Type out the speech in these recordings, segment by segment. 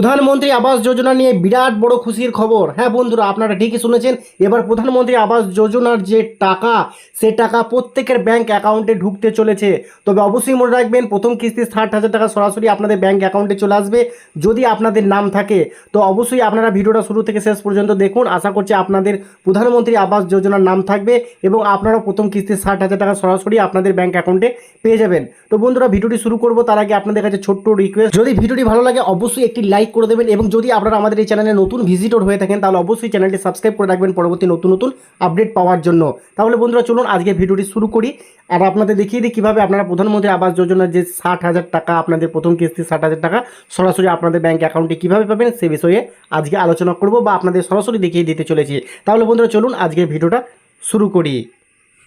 প্রধানমন্ত্রী আবাস যোজনা নিয়ে বিরাট বড় খুশির খবর। হ্যাঁ বন্ধুরা, আপনারা ঠিকই শুনেছেন। এবার প্রধানমন্ত্রী আবাস যোজনার যে টাকা, সে টাকা প্রত্যেকের ব্যাংক অ্যাকাউন্টে ঢুকতে চলেছে। তবে অবশ্যই মনে রাখবেন, প্রথম কিস্তি ষাট হাজার টাকা সরাসরি আপনাদের ব্যাংক অ্যাকাউন্টে চলে আসবে, যদি আপনাদের নাম থাকে। তো অবশ্যই আপনারা ভিডিওটা শুরু থেকে শেষ পর্যন্ত দেখুন। আশা করছি আপনাদের প্রধানমন্ত্রী আবাস যোজনার নাম থাকবে এবং আপনারা প্রথম কিস্তি ষাট হাজার টাকা সরাসরি আপনাদের ব্যাংক অ্যাকাউন্টে পেয়ে যাবেন। তো বন্ধুরা, ভিডিওটি শুরু করব তার আগে আপনাদের কাছে ছোট্ট রিকোয়েস্ট যদি ভিডিওটি ভালো লাগে, অবশ্যই একটি লাইক করে দেবেন এবং যদি আপনারা আমাদের এই চ্যানেলে নতুন ভিজিটর হয়ে থাকেন, তাহলে অবশ্যই চ্যানেলটি সাবস্ক্রাইব করে রাখবেন পরবর্তী নতুন নতুন আপডেট পাওয়ার জন্য। তাহলে বন্ধুরা, চলুন আজকে ভিডিওটি শুরু করি। আর আপনাদের দেখিয়ে দিই কীভাবে আপনারা প্রধানমন্ত্রী আবাস যোজনার যে ষাট হাজার টাকা, আপনাদের প্রথম কিস্তি ষাট হাজার টাকা, সরাসরি আপনাদের ব্যাঙ্ক অ্যাকাউন্টে কীভাবে পাবেন সে বিষয়ে আজকে আলোচনা করব বা আপনাদের সরাসরি দেখিয়ে দিতে চলেছি। তাহলে বন্ধুরা, চলুন আজকে ভিডিওটা শুরু করি।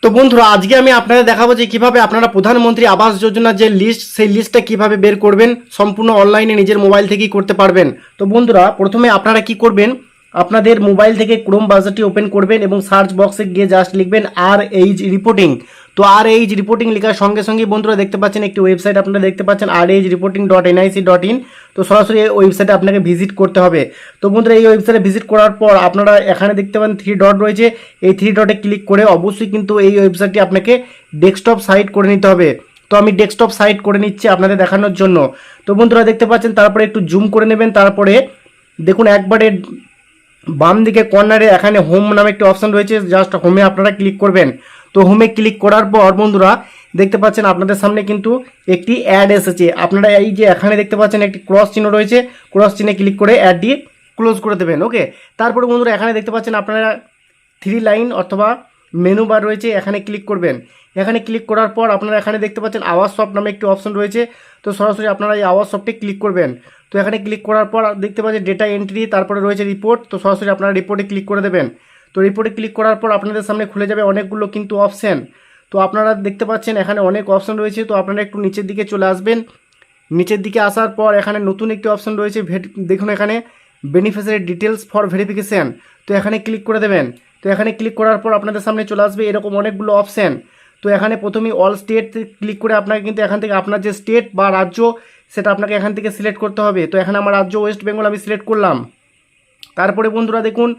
তো বন্ধুরা, আজকে আমি আপনাদের দেখাবো যে কীভাবে আপনারা প্রধানমন্ত্রী আবাস যোজনার যে লিস্ট সেই লিস্টটা কীভাবে বের করবেন, সম্পূর্ণ অনলাইনে নিজের মোবাইল থেকেই করতে পারবেন। তো বন্ধুরা, প্রথমে আপনারা কি করবেন? আপনাদের মোবাইল থেকে ক্রোম ব্রাউজারটি ওপেন করবেন এবং সার্চ বক্সে গিয়ে জাস্ট লিখবেন আর এইচ রিপোর্টিং তো আর এইচ রিপোর্টিং লেখার সঙ্গে সঙ্গে বন্ধুরা দেখতে পাচ্ছেন, একটি ওয়েবসাইট আপনারা দেখতে পাচ্ছেন, R H reporting dot NIC dot in তো সরাসরি এই ওয়েবসাইটে আপনাকে ভিজিট করতে হবে। তো বন্ধুরা এই ওয়েবসাইটে ভিজিট করার পর আপনারা এখানে দেখতে পান থ্রি ডট রয়েছে, এই থ্রি ডটে ক্লিক করে অবশ্যই কিন্তু এই ওয়েবসাইটটি আপনাকে ডেস্কটপ সাইট করে নিতে হবে। তো আমি ডেস্কটপ সাইট করে নিচ্ছি আপনাদের দেখানোর জন্য। তো বন্ধুরা দেখতে পাচ্ছেন, তারপরে একটু জুম করে নেবেন, তারপরে দেখুন একবারে বাম দিকে কর্নারে এখানে হোম নামে একটি অপশন রয়েছে জাস্ট হোমে আপনারা ক্লিক করবেন। তো হোমে ক্লিক করার পর বন্ধুরা, দেখতে পাচ্ছেন আপনাদের সামনে কিন্তু একটি অ্যাড এসেছে। আপনারা এই যে এখানে দেখতে পাচ্ছেন একটি ক্রস চিহ্ন রয়েছে ক্রস চিহ্নে ক্লিক করে অ্যাডটি ক্লোজ করে দেবেন ওকে তারপরে বন্ধুরা, এখানে দেখতে পাচ্ছেন আপনারা থ্রি লাইন অথবা মেনু বার রয়েছে, এখানে ক্লিক করবেন। এখানে ক্লিক করার পর আপনারা এখানে দেখতে পাচ্ছেন আওয়াজ শপ নামে একটি অপশন রয়েছে, তো সরাসরি আপনারা এই আওয়াজ শপটি ক্লিক করবেন। তো এখানে ক্লিক করার পর দেখতে পাচ্ছেন ডেটা এন্ট্রি তারপরে রয়েছে রিপোর্ট তো সরাসরি আপনারা রিপোর্টে ক্লিক করে দেবেন। তো রিপোর্টে ক্লিক করার পর আপনাদের সামনে খুলে যাবে অনেকগুলো কিন্তু অপশান তো আপনারা দেখতে পাচ্ছেন এখানে অনেক অপশান রয়েছে, তো আপনারা একটু নিচের দিকে চলে আসবেন। নিচের দিকে আসার পর এখানে নতুন একটি অপশান রয়েছে দেখুন এখানে বেনিফিশিয়ারি ডিটেলস ফর ভেরিফিকেশান তো এখানে ক্লিক করে দেবেন। তো এখানে ক্লিক করার পর আপনাদের সামনে চলে আসবে এরকম অনেকগুলো অপশান তো এখানে প্রথমেই অল স্টেট ক্লিক করে আপনাকে কিন্তু এখান থেকে আপনার যে স্টেট বা রাজ্য, সেটা আপনাকে এখান থেকে সিলেক্ট করতে হবে। তো এখানে আমার রাজ্য ওয়েস্ট বেঙ্গল আমি সিলেক্ট করলাম। তারপরে বন্ধুরা দেখুন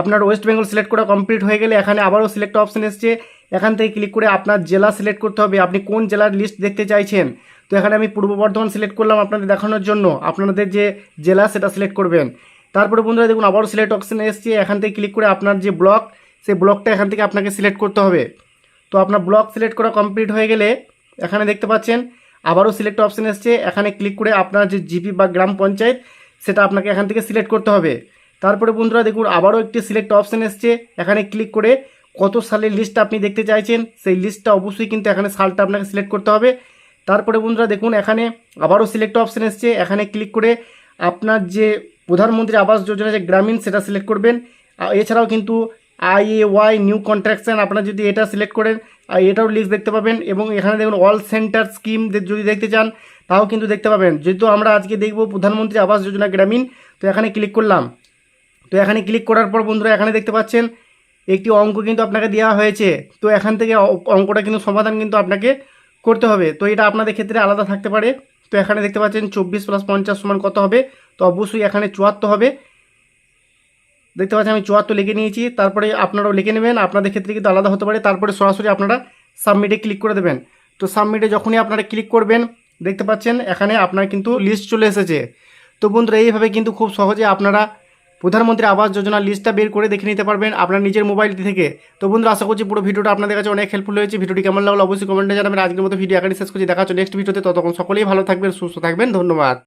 আপনার ওয়েস্ট বেঙ্গল সিলেক্ট করা কমপ্লিট হয়ে গেলে এখানে আবারও সিলেক্ট অপশন এসছে। এখান থেকে ক্লিক করে আপনার জেলা সিলেক্ট করতে হবে। আপনি কোন জেলার লিস্ট দেখতে চাইছেন? তো এখানে আমি পূর্ব বর্ধমান সিলেক্ট করলাম আপনাদের দেখানোর জন্য। আপনাদের যে জেলা সেটা সিলেক্ট করবেন। তারপরে বন্ধুরা দেখুন, আবারও সিলেক্ট অপশন এসছে। এখান থেকে ক্লিক করে আপনার যে ব্লক সেই ব্লকটা এখান থেকে আপনাকে সিলেক্ট করতে হবে। তো আপনার ব্লক সিলেক্ট করা কমপ্লিট হয়ে গেলে এখানে দেখতে পাচ্ছেন, আবারও সিলেক্ট অপশন এসছে। এখানে ক্লিক করে আপনার যে জিপি বা গ্রাম পঞ্চায়েত, সেটা আপনাকে এখান থেকে সিলেক্ট করতে হবে। তারপরে বন্ধুরা দেখুন, আবারও একটি সিলেক্ট অপশন এসছে। এখানে ক্লিক করে কত সালের লিস্ট আপনি দেখতে চাইছেন, সেই লিস্টটা অবশ্যই কিন্তু এখানে সালটা আপনাকে সিলেক্ট করতে হবে। তারপরে বন্ধুরা দেখুন, এখানে আবারও সিলেক্ট অপশন এসছে। এখানে ক্লিক করে আপনার যে প্রধানমন্ত্রী আবাস যোজনা যে গ্রামীণ, সেটা সিলেক্ট করবেন। এছাড়াও কিন্তু I A Y new construction আপনারা যদি এটা সিলেক্ট করেন এটাও লিস্ট দেখতে পাবেন। এবং এখানে দেখুন অল সেন্টার স্কিম যদি দেখতে চান, তাও কিন্তু দেখতে পাবেন। যেহেতু আমরা আজকে দেখব প্রধানমন্ত্রী আবাস যোজনা গ্রামীণ, তো এখানে ক্লিক করলাম। তো এখানে ক্লিক করার পর বন্ধুরা এখানে দেখতে পাচ্ছেন, একটি অঙ্ক কিন্তু আপনাকে দেওয়া হয়েছে। তো এখান থেকে অঙ্কটা কিন্তু সমাধান কিন্তু আপনাকে করতে হবে। তো এটা আপনাদের ক্ষেত্রে আলাদা থাকতে পারে। তো এখানে দেখতে পাচ্ছেন, চব্বিশ প্লাস পঞ্চাশ সমান কত হবে? তো অবশ্যই এখানে চুয়াত্তর হবে। দেখতে পাচ্ছেন, আমি চুয়াত্তর লিখে নিয়েছি। তারপরে আপনারাও লিখে নেবেন। আপনাদের ক্ষেত্রে কিন্তু আলাদা হতে পারে। তারপরে সরাসরি আপনারা সাবমিটে ক্লিক করে দেবেন। তো সাবমিটে যখনই আপনারা ক্লিক করবেন, দেখতে পাচ্ছেন, এখানে আপনার কিন্তু লিস্ট চলে এসেছে। তো বন্ধুরা, এইভাবে কিন্তু খুব সহজে আপনারা প্রধানমন্ত্রী আবাস যোজনার লিস্টটা বের করে দেখে নিতে পারবেন আপনার নিজের মোবাইলটি থেকে। তো বন্ধুরা, আশা করছি পুরো ভিডিওটা আপনাদের কাছে অনেক হেল্পফুল হয়েছে। ভিডিওটি কেমন লাগল অবশ্যই কমেন্টে জানাবেন। আজকের মতো ভিডিও এখানে শেষ করছি। দেখা হচ্ছে নেক্সট ভিডিওতে ততক্ষণ সকলেই ভালো থাকবেন, সুস্থ থাকবেন। ধন্যবাদ।